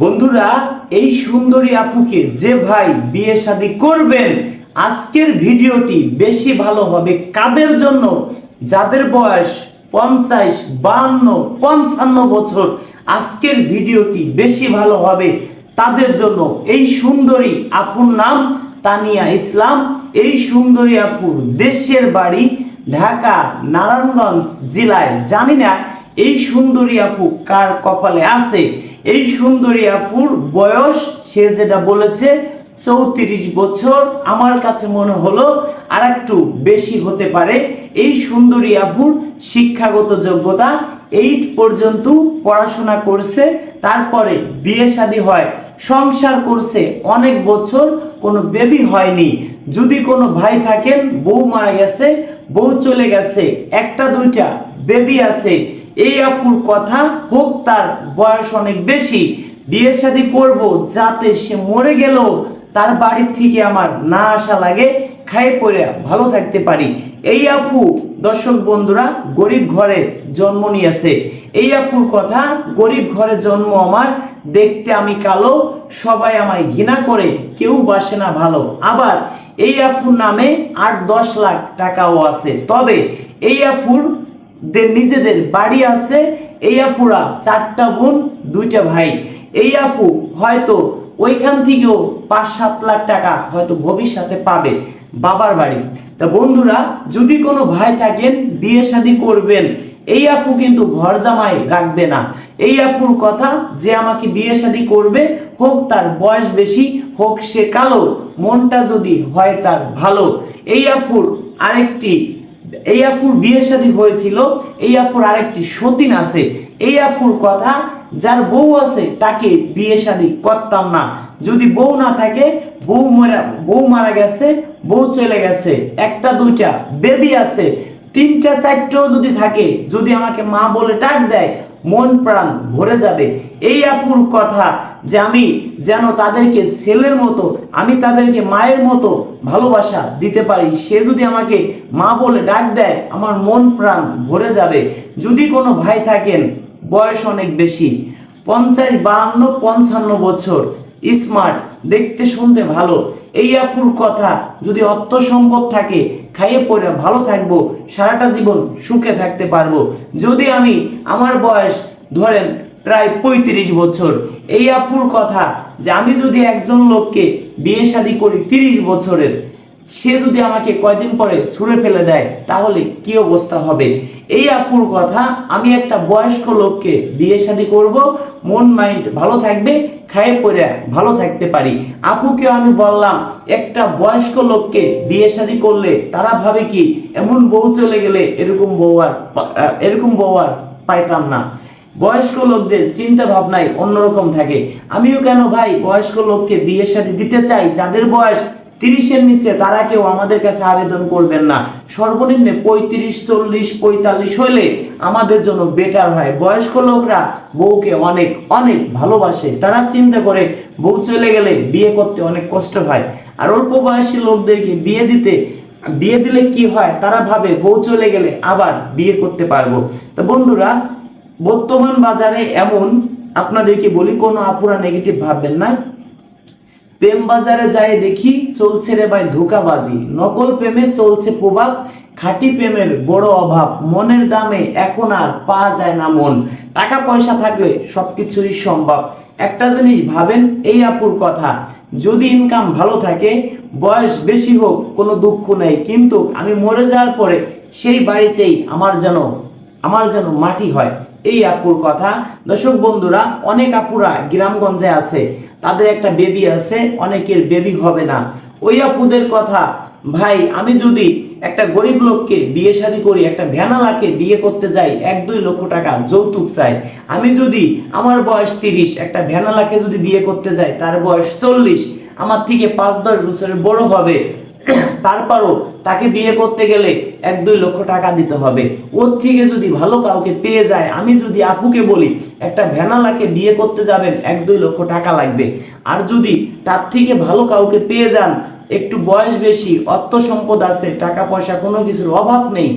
বন্ধুরা, এই সুন্দরী আপুকে যে ভাই বিয়ে শাদী করবেন, আজকের ভিডিওটি বেশি ভালো হবে কাদের জন্য? যাদের বয়স পঞ্চাশ, বান্ন, পঞ্চান্ন বছর, আজকের ভিডিওটি বেশি ভালো হবে তাদের জন্য। এই সুন্দরী আপুর নাম তানিয়া ইসলাম। এই সুন্দরী আপুর দেশের বাড়ি ঢাকা, নারায়ণগঞ্জ জেলায়। জানি না এই সুন্দরী আপু কার কপালে আছে? এই সুন্দরী আপুর বয়স, সে যেটা বলেছে, চৌত্রিশ বছর। আমার কাছে মনে হলো আর একটু বেশি হতে পারে। এই সুন্দরী আপুর শিক্ষাগত যোগ্যতা এইট পর্যন্ত পড়াশোনা করছে, তারপরে বিয়ে শাদী হয়, সংসার করছে অনেক বছর, কোনো বেবি হয়নি। যদি কোনো ভাই থাকেন, বউ মারা গেছে, বউ চলে গেছে, একটা দুইটা বেবি আছে। এই আপুর কথা হোক তার বয়স অনেক বেশি, বিয়ে শাদী করব যাতে সে মরে গেল, তার বাড়ির থেকে আমার না আসা লাগে খাই পড়ে ভালো থাকতে পারি। এই আপু, দর্শক বন্ধুরা, গরিব ঘরে জন্ম নিয়েছে। এই আপুর কথা, গরিব ঘরে জন্ম আমার, দেখতে আমি কালো, সবাই আমায় ঘৃণা করে, কেউ বাসে না ভালো। আবার এই আপুর নামে আট দশ লাখ টাকাও আছে। তবে এই আপুর নিজেদের বাড়ি আছে, এই আপুরা চারটা বোন, দুইটা ভাই। এই আপু হয়তো ওইখান থেকেও পাঁচ সাত লাখ টাকা হয়তো ভবিষ্যতে পাবে বাবার বাড়ি। তা বন্ধুরা, যদি কোনো ভাই থাকেন, বিয়ে শাদী করবেন, এই আপু কিন্তু ঘর জামাই রাখবে না। এই আপুর কথা যে আমাকে বিয়ে শাদী করবে, হোক তার বয়স বেশি, হোক সে কালো, মনটা যদি হয় তার ভালো। এই আপুর আরেকটি এই আপুর বিয়ে শাদী হয়েছিল এই আপুর আরেকটি সতীন আছে। এই আপুর কথা, যার বউ আছে, তাকে বিয়ে শাদী করতাম না। যদি বউ না থাকে, বউ মারা বউ মারা গেছে, বউ চলে গেছে। একটা, দুইটা বেবি আছে। তিনটা, চারটেও যদি থাকে, যদি আমাকে মা বলে টাক দেয় মন প্রাণ ভরে যাবে। এই আপুর কথা যে আমি যেন তাদেরকে ছেলের মতো, আমি তাদেরকে মায়ের মতো ভালোবাসা দিতে পারি, সে যদি আমাকে মা বলে ডাক দেয়, আমার মন প্রাণ ভরে যাবে। যদি কোনো ভাই থাকেন, বয়স অনেক বেশি, পঞ্চাশ, বাহান্ন, পঞ্চান্ন বছর স্মার্ট, দেখতে শুনতে ভালো। এই আপুর কথা, যদি অর্থ সম্পদ থাকে, খাইয়ে পড়ে ভালো থাকব, সারাটা জীবন সুখে থাকতে পারব। যদি আমি আমার বয়স, ধরেন প্রায় পঁয়ত্রিশ বছর, এই আপুর কথা, যে আমি যদি একজন লোককে বিয়ে শাদি করি তিরিশ বছরের সে যদি আমাকে কয়দিন পরে ছুঁড়ে ফেলে দেয়, তাহলে কি অবস্থা হবে? এই আপুর কথা আমি একটা বয়স্ক লোককে বিয়ে শাদী করব, মন মাইন্ড ভালো থাকবে, খায়ে পড়ে ভালো থাকতে পারি। আপুকে আমি বললাম, একটা বয়স্ক লোককে বিয়ে শাদী করলে তারা ভাবে কি, এমন বউ চলে গেলে এরকম বউ আর এরকম বউ আর পাইতাম না। বয়স্ক লোকদের চিন্তা ভাবনায় অন্যরকম থাকে। আমিও কেন ভাই বয়স্ক লোককে বিয়ে শাদী দিতে চাই? যাদের বয়স তিরিশের নিচে তারা কেউ আমাদের কাছে আবেদন করবেন না। সর্বনিম্ন পঁয়ত্রিশ, চল্লিশ, পঁয়তাল্লিশ হলে আমাদের জন্য বেটার হয়। বয়স্ক লোকরা বউকে অনেক অনেক ভালোবাসে। তারা চিন্তা করে, বউ চলে গেলে বিয়ে করতে অনেক কষ্ট হয়। আর অল্প বয়সী লোকদেরকে বিয়ে দিতে, বিয়ে দিলে কি হয়? তারা ভাবে, বউ চলে গেলে আবার বিয়ে করতে পারব। তো বন্ধুরা, বর্তমান বাজারে এমন আপনাদেরকে বলি, কোনো আপুরা নেগেটিভ ভাববেন না। প্রেম বাজারে যায় দেখি চলছে রে ভাই ধোকাবাজি। নকল প্রেমে চলছে প্রভাব, খাঁটি প্রেমের বড় অভাব। মনের দামে এখন আর পাওয়া যায় না মন। টাকা পয়সা থাকলে সব সবকিছুই সম্ভব। একটা জিনিস ভাবেন, এই আপুর কথা, যদি ইনকাম ভালো থাকে, বয়স বেশি হোক, কোনো দুঃখ নেই। কিন্তু আমি মরে যাওয়ার পরে সেই বাড়িতেই আমার যেন আমার যেন মাটি হয়। এই আপুর কথা। দর্শক বন্ধুরা, অনেক আপুরা গ্রামগঞ্জে আছে। তাদের একটা বেবি আছে, অনেকের বেবি হবে না। ওই আপুদের কথা, ভাই, আমি যদি একটা গরিব লোককে বিয়ে শাদী করি, একটা ভ্যানালাকে বিয়ে করতে যাই, এক, দুই লক্ষ টাকা যৌতুক চাই, আমি যদি আমার বয়স তিরিশ, একটা ভ্যানালাকে যদি বিয়ে করতে যাই, তার বয়স চল্লিশ, আমার থেকে পাঁচ, দশ বছরের বড় হবে তারপরও তাকে বিয়ে করতে গেলে এক, দুই লক্ষ টাকা দিতে হবে। ওর থেকে যদি ভালো কাউকে পেয়ে যায়, আমি যদি আপুকে বলি, একটা ভ্যানালাকে বিয়ে করতে যাবেন, এক, দুই লক্ষ টাকা লাগবে। আর যদি তার থেকে ভালো কাউকে পেয়ে যান, একটু বয়স বেশি, অর্থ সম্পদ আছে, টাকা পয়সা কোনো কিছুর অভাব নেই,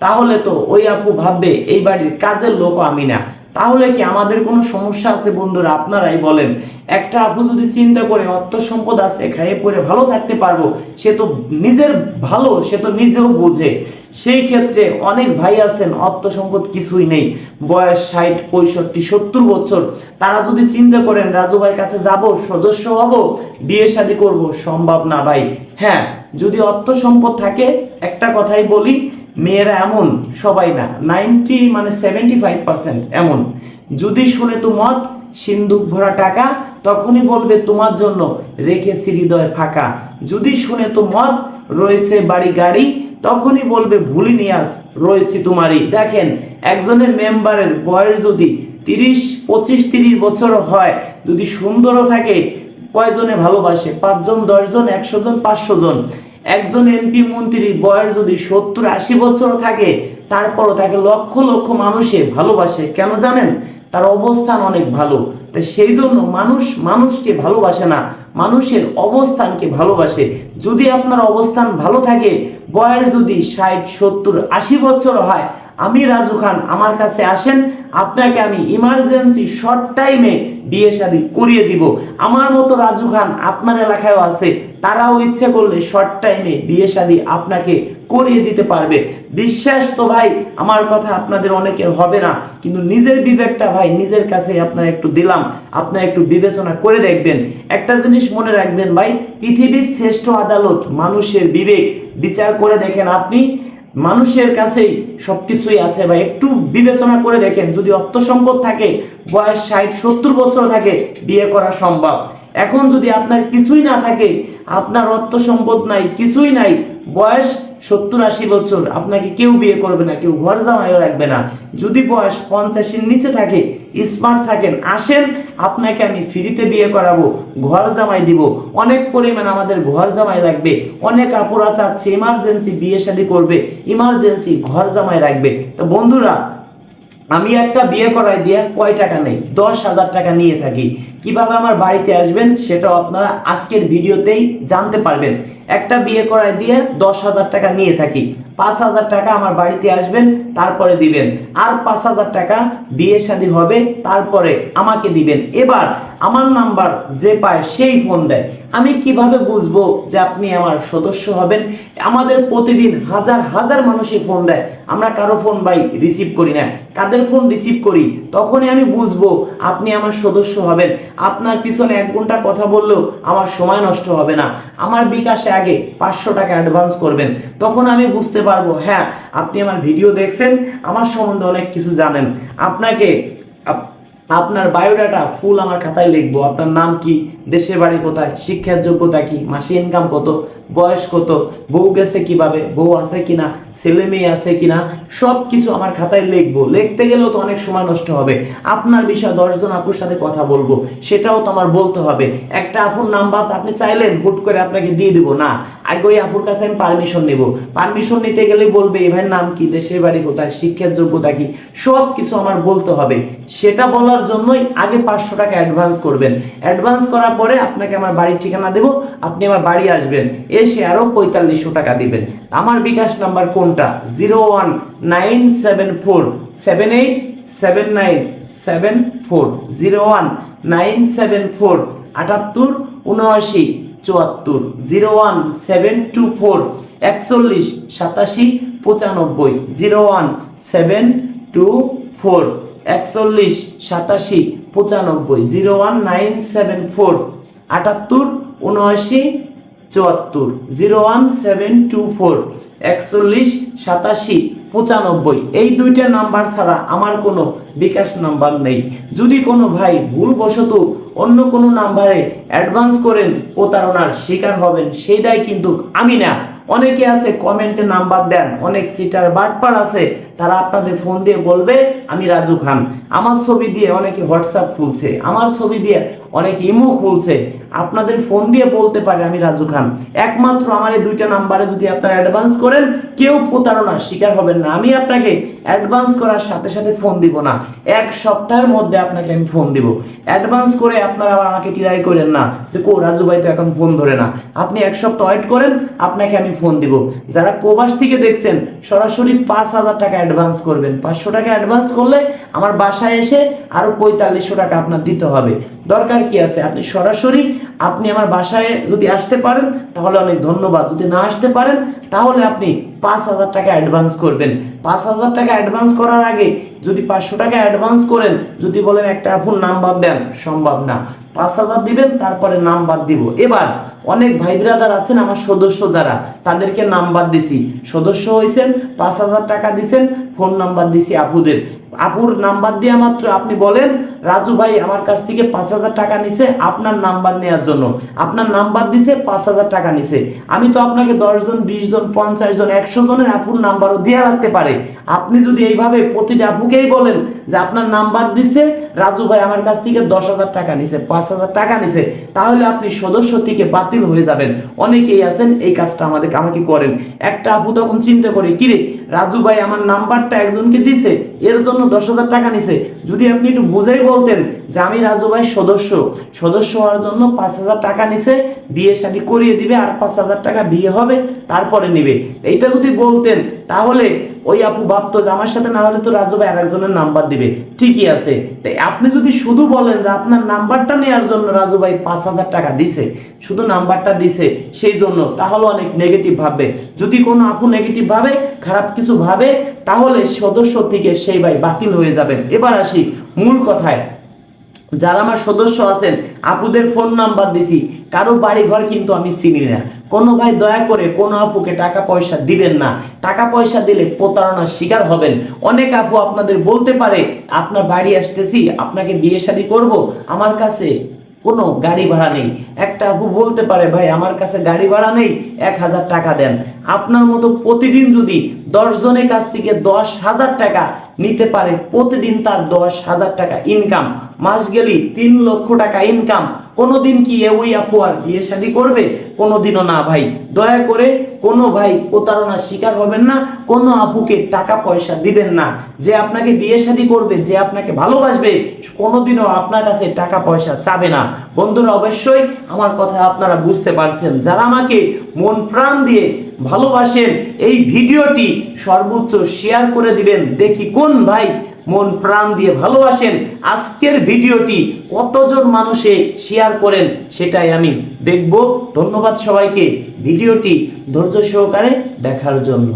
তাহলে তো ওই আপু ভাববে, এই বাড়ির কাজের লোকও আমি না। তাহলে কি আমাদের কোনো সমস্যা আছে বন্ধুরা? আপনারাই বলেন। একটা আপু যদি চিন্তা করে, অর্থ সম্পদ আছে, খাইয়ে পরে ভালো থাকতে পারব, সে তো নিজের ভালো, সে তো নিজেও বোঝে। সেই ক্ষেত্রে অনেক ভাই আছেন, অর্থ সম্পদ কিছুই নেই। বয়স ষাট, পঁয়ষট্টি, সত্তর বছর। তারা যদি চিন্তা করেন, রাজু ভাইয়ের কাছে যাব, সদস্য হব, বিয়ে শাদী করব, সম্ভব না ভাই। হ্যাঁ যদি অর্থ সম্পদ থাকে, একটা কথাই বলি মেয়েরা এমন, সবাই না। নাইনটি মানে সেভেন্টি ফাইভ পার্সেন্ট এমন। যদি শুনে তো মত সিন্দুক ভরা টাকা, তখনই বলবে তোমার জন্য রেখেছি হৃদয় ফাঁকা। যদি শুনে তো মত রয়েছে বাড়ি গাড়ি, তখনই বলবে ভুলি নিয়াস রয়েছে তোমারই। দেখেন, একজনের মেম্বারের বয়স যদি তিরিশ, পঁচিশ, তিরিশ বছর হয়, যদি সুন্দরও থাকে, কয়জনে ভালোবাসে? পাঁচজন, দশজন, একশো জন, পাঁচশো জন। একজন এমপি মন্ত্রীর বয়স যদি সত্তর আশি বছর থাকে, তারপরও তাকে লক্ষ লক্ষ মানুষে ভালোবাসে। কেন জানেন? তার অবস্থান অনেক ভালো। তাই সেই জন্য মানুষ মানুষকে ভালোবাসে না, মানুষের অবস্থানকে ভালোবাসে। যদি আপনার অবস্থান ভালো থাকে, বয়স যদি ষাট, সত্তর, আশি বছর হয় আমি রাজু খান, আমার কাছে আসেন, আপনাকে আমি ইমার্জেন্সি শর্ট টাইমে বিয়ে শাদী করিয়ে দিব। আমার মতো রাজু খান আপনার এলাকায়ও আছে, তারাও ইচ্ছে করলে শর্ট টাইমে বিয়ে শাদী আপনাকে করিয়ে দিতে পারবে। বিশ্বাস তো ভাই, আমার কথা আপনাদের অনেকের হবে না, কিন্তু নিজের বিবেকটা ভাই, নিজের কাছে আপনার একটু দিলাম, আপনার একটু বিবেচনা করে দেখবেন। একটা জিনিস মনে রাখবেন ভাই, পৃথিবীর শ্রেষ্ঠ আদালত মানুষের বিবেক। বিচার করে দেখেন আপনি মানুষের কাছেই সবকিছুই আছে বা একটু বিবেচনা করে দেখেন, যদি অর্থ সম্পদ থাকে, বয়স ষাট, সত্তর বছর থাকে, বিয়ে করা সম্ভব। এখন যদি আপনার কিছুই না থাকে, আপনার অর্থ সম্পদ নাই, কিছুই নাই, বয়স সত্তর আশি বছর, আপনাকে কেউ বিয়ে করবে না, কেউ ঘর জামাইও রাখবে না। যদি বয়স পঞ্চাশের নিচে থাকে স্মার্ট থাকেন, আসেন, আপনাকে আমি ফ্রিতে বিয়ে করাবো, ঘর জামাই দিব। অনেক পরিমাণ আমাদের ঘর জামাই লাগবে, অনেক আপুরা চাচ্ছে ইমার্জেন্সি বিয়ে শাদী করবে ইমার্জেন্সি ঘর জামাই রাখবে। তো বন্ধুরা, আমি একটা বিয়ে করাই দিয়ে কয় টাকা নেই? দশ হাজার টাকা নিয়ে থাকি। কীভাবে আমার বাড়িতে আসবেন, সেটাও আপনারা আজকের ভিডিওতেই জানতে পারবেন। একটা বিয়ে করাই দিয়ে দশ হাজার টাকা নিয়ে থাকি। পাঁচ হাজার টাকা আমার বাড়িতে আসবেন, তারপরে দিবেন। আর পাঁচ হাজার টাকা বিয়ে শাদী হবে, তারপরে আমাকে দিবেন। এবার আমার নাম্বার যে পায় সেই ফোন দেয়। আমি কীভাবে বুঝব যে আপনি আমার সদস্য হবেন? আমাদের প্রতিদিন হাজার হাজার মানুষই ফোন দেয়। আমরা কারও ফোন ভাই রিসিভ করি না। কাদের ফোন রিসিভ করি? তখনই আমি বুঝব আপনি আমার সদস্য হবেন। আপনার পিছনে এক ঘণ্টা কথা বললেও আমার সময় নষ্ট হবে না। আমার বিকাশে আগে পাঁচশো টাকা অ্যাডভান্স করবেন, তখন আমি বুঝতে পারব হ্যাঁ আপনি আমার ভিডিও দেখছেন, আমার সম্বন্ধে অনেক কিছু জানেন। আপনাকে আপনার বায়োডাটা ফুল আমার খাতায় লিখব। আপনার নাম কি, দেশের বাড়ি কোথায়, শিক্ষার যোগ্যতা কি, মাসে ইনকাম কত বয়স কত, বউ গেছে কীভাবে, বউ আছে কিনা, ছেলে মেয়ে আছে কিনা সব কিছু আমার খাতায় লিখব। লিখতে গেলেও তো অনেক সময় নষ্ট হবে। আপনার বিষয়ে দশজন আপুর সাথে কথা বলব, সেটাও তো আমার বলতে হবে। একটা আপুর নাম্বার আপনি চাইলেন, হুট করে আপনাকে দিয়ে দিব। না, আগে ওই আপুর কাছে আমি পারমিশন নেব। পারমিশন নিতে গেলে বলবে ভাইয়ের নাম কি, দেশের বাড়ি কোথায়, শিক্ষার যোগ্যতা কি? সব কিছু আমার বলতে হবে। সেটা বলার জন্যই আগে পাঁচশো টাকা অ্যাডভান্স করবেন। অ্যাডভান্স করার পরে আপনাকে আমার বাড়ির ঠিকানা দেব, আপনি আমার বাড়ি আসবেন। এসে আরও পঁয়তাল্লিশশো টাকা দিবেন। আমার বিকাশ নাম্বার কোনটা? Zero one nine seven four, seven eight seven nine seven four, zero one nine seven four, আটাত্তর, উনআশি, চুয়াত্তর, zero one seven two four, একচল্লিশ, সাতাশি, পঁচানব্বই, zero one seven two four, একচল্লিশ, সাতাশি, পঁচানব্বই, zero one nine seven four, আটাত্তর, উনআশি চুয়াত্তর, zero one seven two four, একচল্লিশ, সাতাশি, পঁচানব্বই। এই দুইটা নাম্বার ছাড়া আমার কোনো বিকাশ নাম্বার নেই। যদি কোনো ভাই ভুলবশত অন্য কোনো নাম্বারে অ্যাডভান্স করেন, প্রতারণার শিকার হবেন, সেই দায় কিন্তু আমি না। অনেকে আছে কমেন্টে নাম্বার দেন, অনেক সিটার বাটপার আছে, তারা আপনাদের ফোন দিয়ে বলবে, আমি রাজু খান। আমার ছবি দিয়ে অনেকে হোয়াটসঅ্যাপ খুলছে, আমার ছবি দিয়ে অনেকে ইমো খুলছে, আপনাদের ফোন দিয়ে বলতে পারে, আমি রাজু খান। একমাত্র আমার এই দুইটা নাম্বারে যদি আপনারা অ্যাডভান্স করেন, কেউ প্রতারণার শিকার হবেন না। আমি আপনাকে অ্যাডভান্স করার সাথে সাথে ফোন দিব না। এক সপ্তাহের মধ্যে আপনাকে আমি ফোন দিব। অ্যাডভান্স করে আপনারা আবার আমাকে টিরাই করেন না যে, কো, রাজু ভাই তো এখন ফোন ধরে না। আপনি এক সপ্তাহ ওয়েট করেন, আপনাকে আমি আমি ফোন দিব। যারা প্রবাস থেকে দেখছেন, সরাসরি পাঁচ হাজার টাকা অ্যাডভান্স করবেন। পাঁচশো টাকা অ্যাডভান্স করলে আমার বাসায় এসে আরও পঁয়তাল্লিশশো টাকা আপনার দিতে হবে। দরকার কি আছে? আপনি সরাসরি আপনি আমার বাসায় যদি আসতে পারেন, তাহলে অনেক ধন্যবাদ। যদি না আসতে পারেন, তাহলে আপনি পাঁচ হাজার টাকা অ্যাডভান্স করবেন। পাঁচ হাজার টাকা অ্যাডভান্স করার আগে যদি পাঁচশো টাকা অ্যাডভান্স করেন, যদি বলেন একটা আপন নাম্বার দেন, সম্ভব না। পাঁচ হাজার দিবেন, তারপরে নাম্বার দিব। এবার অনেক ভাই ব্রাদার আছেন, আমার সদস্য যারা, তাদেরকে নাম্বার দিছি। সদস্য হয়েছেন পাঁচ হাজার টাকা দিছেন, ফোন নাম্বার দিছি আপুদের। আপুর নাম্বার দেওয়া মাত্র আপনি বলেন, রাজু ভাই আমার কাছ থেকে পাঁচ হাজার টাকা নিছে, আপনার নাম্বার নেওয়ার জন্য। আপনার নাম্বার দিছে, পাঁচ হাজার টাকা নিছে। আমি তো আপনাকে দশ জন, বিশ জন, পঞ্চাশ জন, একশো জনের আপুর নাম্বারও দেওয়া লাগতে পারে। আপনি যদি এইভাবে প্রতিটা আপুকেই বলেন যে আপনার নাম্বার দিছে, রাজু ভাই আমার কাছ থেকে দশ হাজার টাকা নিছে, পাঁচ হাজার টাকা নিছে, তাহলে আপনি সদস্য থেকে বাতিল হয়ে যাবেন। অনেকেই আছেন, এই কাজটা আমাদের আমাকে করেন। একটা আপু তখন চিন্তা করে, কিরে, রাজু ভাই আমার নাম্বারটা একজনকে দিছে, এর জন্য দশ হাজার টাকা নিছে। যদি আপনি একটু বুঝেই বলতেন যে আমি রাজু ভাই সদস্য। সদস্য হওয়ার জন্য পাঁচ হাজার টাকা নিছে, বিয়ে শাদী করিয়ে দিবে আর পাঁচ হাজার টাকা বিয়ে হবে, তারপরে নিবে। এইটা যদি বলতেন, তাহলে ওই আপু ভাবতো যে আমার সাথে না হলে তো রাজু ভাই আরেকজনের নাম্বার দিবে। ঠিকই আছে। তাই আপনি যদি শুধু বলেন যে আপনার নাম্বারটা নেওয়ার জন্য রাজু ভাই পাঁচ হাজার টাকা দিছে, শুধু নাম্বারটা দিছে সেই জন্য, তাহলে অনেক নেগেটিভ ভাববে। যদি কোনো আপু নেগেটিভ ভাবে, খারাপ কিছু ভাবে, তাহলে সদস্য থেকে সেই ভাই বাতিল হয়ে যাবেন। এবার আসি মূল কথায়। যারা আমার সদস্য আছেন, আপুদের ফোন নাম্বার দিছি। কারও বাড়ি ঘর কিন্তু আমি চিনি না। কোনো ভাই দয়া করে কোনো আপুকে টাকা পয়সা দিবেন না। টাকা পয়সা দিলে প্রতারণার শিকার হবেন। অনেক আপু আপনাদের বলতে পারে, আপনার বাড়ি আসতেছি, আপনাকে বিয়ে শাদী করব। আমার কাছে কোনো গাড়ি ভাড়া নেই। একটা আপু বলতে পারে, ভাই, আমার কাছে গাড়ি ভাড়া নেই, এক হাজার টাকা দেন। আপনার মতো প্রতিদিন যদি দশ জনের কাছ থেকে দশ হাজার টাকা নিতে পারে। প্রতিদিন তার দশ হাজার টাকা ইনকাম মাস গেলি তিন লক্ষ টাকা ইনকাম কোনোদিন কি এ ওই আপু আর বিয়ে শাদি করবে? কোনোদিনও না ভাই। দয়া করে কোনো ভাই প্রতারণার শিকার হবেন না। কোনো আপুকে টাকা পয়সা দিবেন না। যে আপনাকে বিয়ে শাদী করবে, যে আপনাকে ভালোবাসবে কোনো দিনও আপনার কাছে টাকা পয়সা চাবে না। বন্ধুরা, অবশ্যই আমার কথা আপনারা বুঝতে পারছেন। যারা আমাকে মন প্রাণ দিয়ে ভালোবাসেন, এই ভিডিওটি সর্বোচ্চ শেয়ার করে দিবেন। দেখি কোন ভাই মন প্রাণ দিয়ে ভালোবাসেন। আজকের ভিডিওটি কতজন মানুষে শেয়ার করেন সেটাই আমি দেখব। ধন্যবাদ সবাইকে। ভিডিওটি ধৈর্য সহকারে দেখার জন্য।